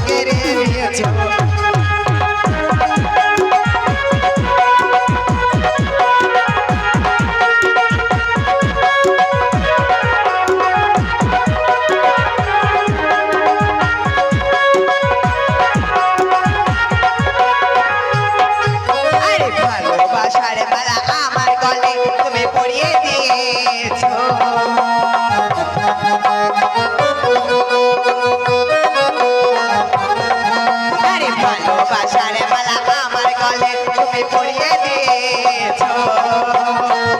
কেড়ে নিয়েছে তুমি পড়িয়ে দিয়েছ।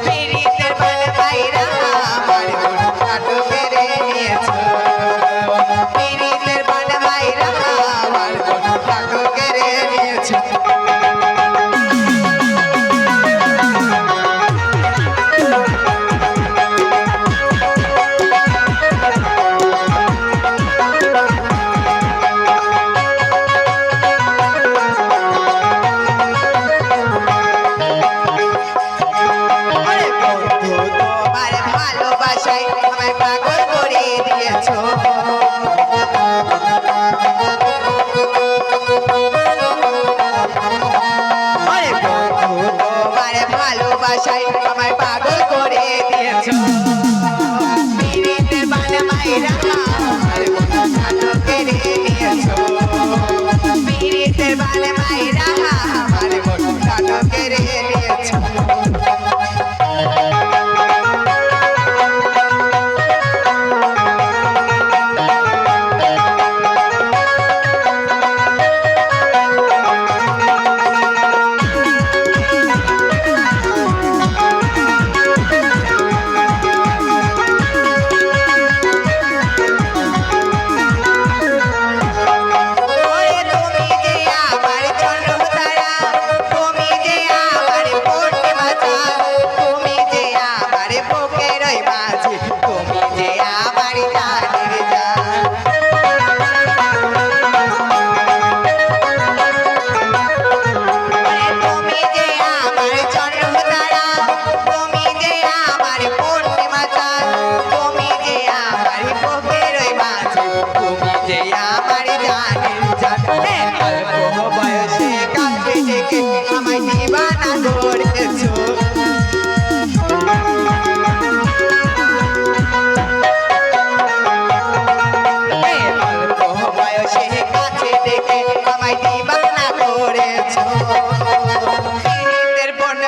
পিড়িতের বাল বাইরা আমার গুণ কাটো মেরে নিয়েছ। পিড়িতের আমার গুণ কাটো কেড়ে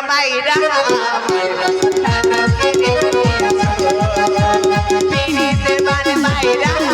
বাইরা বাইরা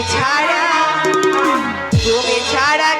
তুমি ছাড়া তুমি ছাড়া